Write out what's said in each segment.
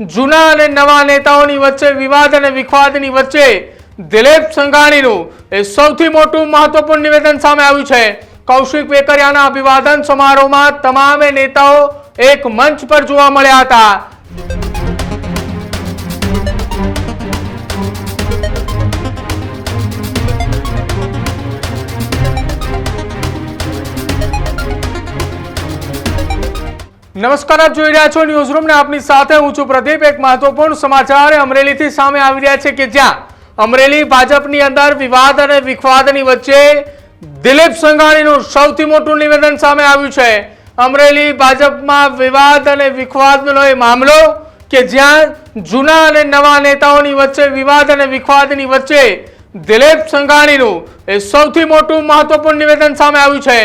જૂના અને નવા નેતાઓની વચ્ચે વિવાદ અને વિખવાદની વચ્ચે દિલીપ સંઘાણીનું એ સૌથી મોટું મહત્વપૂર્ણ નિવેદન સામે આવ્યું છે. કૌશિક વેકરિયાના અભિવાદન સમારોહમાં તમામે નેતાઓ એક મંચ પર જોવા મળ્યા હતા. નમસ્કાર, આપ જોઈ રહ્યા છો ન્યૂઝ રૂમ ને આપની સાથે હું છું પ્રદીપ. એક મહત્વપૂર્ણ સમાચાર અમરેલીથી સામે આવી રહ્યા છે કે જ્યાં અમરેલી ભાજપની અંદર વિવાદ અને વિખવાદની વચ્ચે દિલીપ સંઘાણીનું સૌથી મોટું નિવેદન સામે આવ્યું છે. અમરેલી ભાજપમાં વિવાદ અને વિખવાદનો એ મામલો કે જ્યાં જૂના અને નવા નેતાઓની વચ્ચે વિવાદ અને વિખવાદની વચ્ચે દિલીપ સંઘાણીનું એ સૌથી મોટું મહત્વપૂર્ણ નિવેદન સામે આવ્યું છે.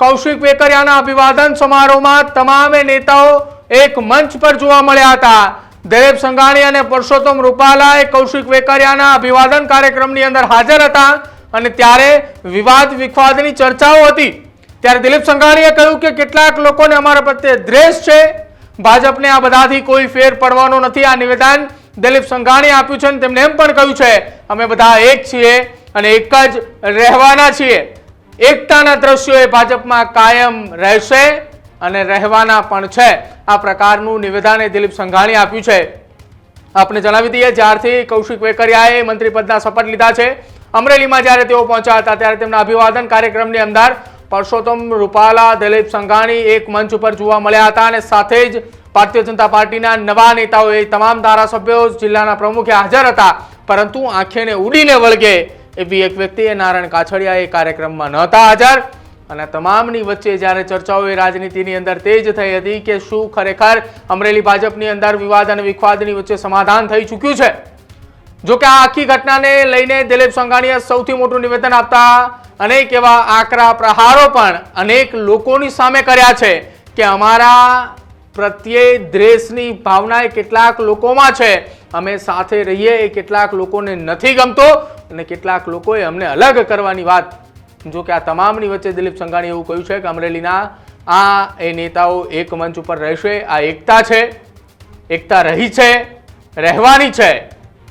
કૌશિક વેકરિયાના અભિવાદન સમારોહમાં તમામે નેતાઓ એક મંચ પર જોવા મળ્યા હતા. દિલીપ સંઘાણી અને પરસોત્તમ રૂપાલા એ કૌશિક વેકરિયાના અભિવાદન કાર્યક્રમની અંદર હાજર હતા અને ત્યારે વિવાદ વિખવાદની ચર્ચાઓ હતી. ત્યારે દિલીપ સંઘાણીએ કહ્યું કે કેટલાક લોકોને અમારા પ્રત્યે દ્વેષ છે. ભાજપને આ બધાથી કોઈ ફેર પડવાનો નથી. આ નિવેદન દિલીપ સંઘાણીએ આપ્યું છે અને તેમણે એમ પણ કહ્યું છે, અમે બધા એક છીએ અને એક જ રહેવાના છીએ. એકતાના દ્રશ્યો એ ભાજપમાં કાયમ રહેશે અને રહેવાના પણ છે. આ પ્રકારનું નિવેદન દિલીપ સંઘાણી આપ્યું છે. આપને જણાવી દઈએ, જ્યારથી કૌશિક વેકરિયાએ મંત્રીપદના શપથ લીધા છે, અમરેલીમાં જ્યારે તેઓ પહોંચ્યા હતા, ત્યારે તેમના અભિવાદન કાર્યક્રમની અંદર પરસોત્તમ રૂપાલા, દિલીપ સંઘાણી એક મંચ ઉપર જોવા મળ્યા હતા અને સાથે જ ભારતીય જનતા પાર્ટીના નવા નેતાઓ એ તમામ ધારાસભ્યો, જિલ્લાના પ્રમુખે હાજર હતા. પરંતુ આંખેને ઉડીને વળગે એવી એક વ્યક્તિ એ નારાયણ કાછડિયા એ કાર્યક્રમમાં નહોતા હાજર. અને તમામની વચ્ચે જ્યારે ચર્ચાઓ એ રાજનીતિની અંદર તેજ થઈ હતી કે શું ખરેખર અમરેલી ભાજપની અંદર વિવાદ અને વિખવાદની વચ્ચે સમાધાન થઈ ચૂક્યું છે. જો કે આ આખી ઘટનાને લઈને દિલીપ સંઘાણીએ સૌથી મોટું નિવેદન આપતા અનેક એવા આકરા પ્રહારો પણ અનેક લોકોની સામે કર્યા છે કે અમારા પ્રત્યે દ્રેષની ભાવના કેટલાક લોકોમાં છે અમે સાથે રહીએ એ કેટલાક લોકોને નથી ગમતો અને કેટલાક લોકોએ અમને અલગ કરવાની વાત. જો કે આ તમામની વચ્ચે દિલીપ સંઘાણીએ એવું કહ્યું છે કે અમરેલીના આ એ નેતાઓ એક મંચ ઉપર રહેશે, આ એકતા છે, એકતા રહી છે, રહેવાની છે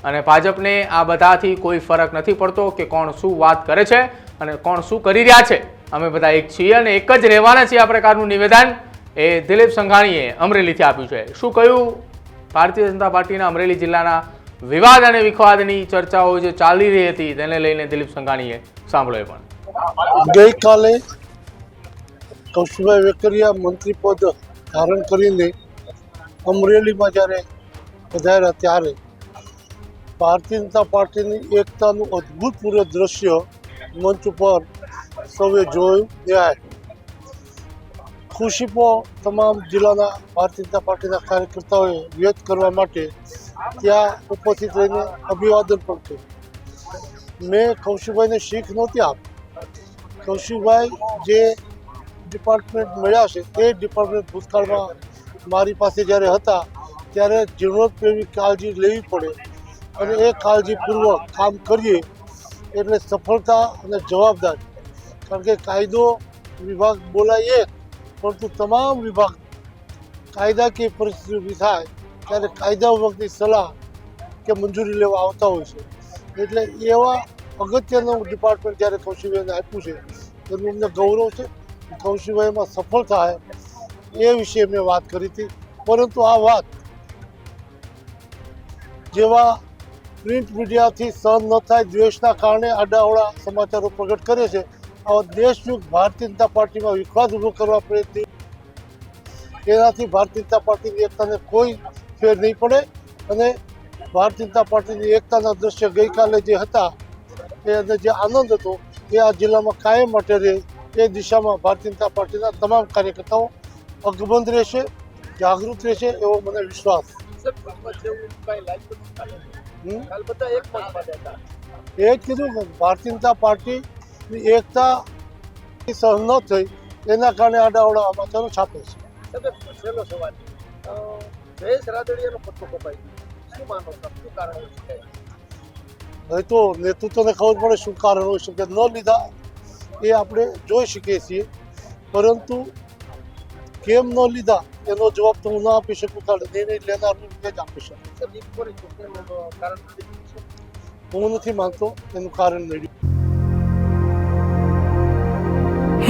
અને ભાજપને આ બધાથી કોઈ ફરક નથી પડતો કે કોણ શું વાત કરે છે અને કોણ શું કરી રહ્યા છે. અમે બધા એક છીએ અને એક જ રહેવાના છીએ આ પ્રકારનું નિવેદન એ દિલીપ સંઘાણીએ અમરેલીથી આપ્યું છે. શું કહ્યું? ભારતીય જનતા પાર્ટીના અમરેલી જિલ્લાના વિવાદ અને વિખવાદની ચર્ચાઓ જે ચાલી રહી હતી, તેને લઈને દિલીપ સંઘાણીએ સાંભળ્યો પણ. ગઈકાલે કૌશભાઈ વેકરિયા મંત્રી પદ ધારણ કરીને અમરેલીમાં જ્યારે પધાર્યા ત્યારે ભારતીય જનતા પાર્ટીની એકતાનું અદ્ભુતપૂર્વ દ્રશ્ય મંચ ઉપર સૌએ જોયું ત્યાં ખુશીમાં તમામ જિલ્લાના ભારતીય જનતા પાર્ટીના કાર્યકર્તાઓએ વ્યક્ત કરવા માટે ત્યાં ઉપસ્થિત રહીને અભિવાદન પણ કર્યું. મેં કૌશિકભાઈને શીખ નહોતી આપી. કૌશિકભાઈ જે ડિપાર્ટમેન્ટ મળ્યા છે તે ડિપાર્ટમેન્ટ ભૂતકાળમાં મારી પાસે જ્યારે હતા ત્યારે જીર્ણોત્પ્રેમી કાળજી લેવી પડે અને એ કાળજીપૂર્વક કામ કરીએ એટલે સફળતા અને જવાબદારી. કારણ કે કાયદો વિભાગ બોલાય એક પરંતુ તમામ વિભાગ કાયદાકીય પરિસ્થિતિ ઊભી થાય ત્યારે કાયદા વિભાગની સલાહ કે મંજૂરી લેવા આવતા હોય છે. એટલે એવા અગત્યનું ડિપાર્ટમેન્ટ જ્યારે કૌશિકભાઈને આપ્યું છે, એનું અમને ગૌરવ છે કૌશિકભાઈમાં સફળ થાય એ વિશે મેં વાત કરી હતી. પરંતુ આ વાત જેવા પ્રિન્ટ મીડિયાથી સહન ન થાય, દ્વેષના કારણે આડાઅવળા સમાચારો પ્રગટ કરે છે આવા દેશયુગ ભારતીય જનતા પાર્ટીમાં વિખવાદ ઊભો કરવા પ્રયત્ન એનાથી ભારતીય જનતા પાર્ટીની એકતાને કોઈ ફેર નહીં પડે અને ભારતીય જનતા પાર્ટીની એકતાના દ્રશ્ય ગઈકાલે જે હતા એને જે આનંદ હતો એ આ જિલ્લામાં કાયમ માટે રહે એ દિશામાં ભારતીય જનતા પાર્ટીના તમામ કાર્યકર્તાઓ અગબંધ રહેશે જાગૃત રહેશે એવો મને વિશ્વાસ. એ જ કીધું ભારતીય જનતા પાર્ટીની એકતા સહન ન થઈ એના કારણે આડાઅવળા સમાચારો છાપે છે. છેલ્લો સવાલ જયેશ રાદડિયાનો પત્તો કપાઈ શું માનો શું કારણ હવે તો નેતૃત્વને ખબર પડે શું કારણ હોઈ શકે ન લીધા એ આપણે જોઈ શકીએ છીએ. પરંતુ કેમ ન લીધા એનો જવાબ તો હું ના આપી શકું કારણ નિર્ણય લેનાર જ આપી શકું? હું નથી માનતો એનું કારણ નડ્યું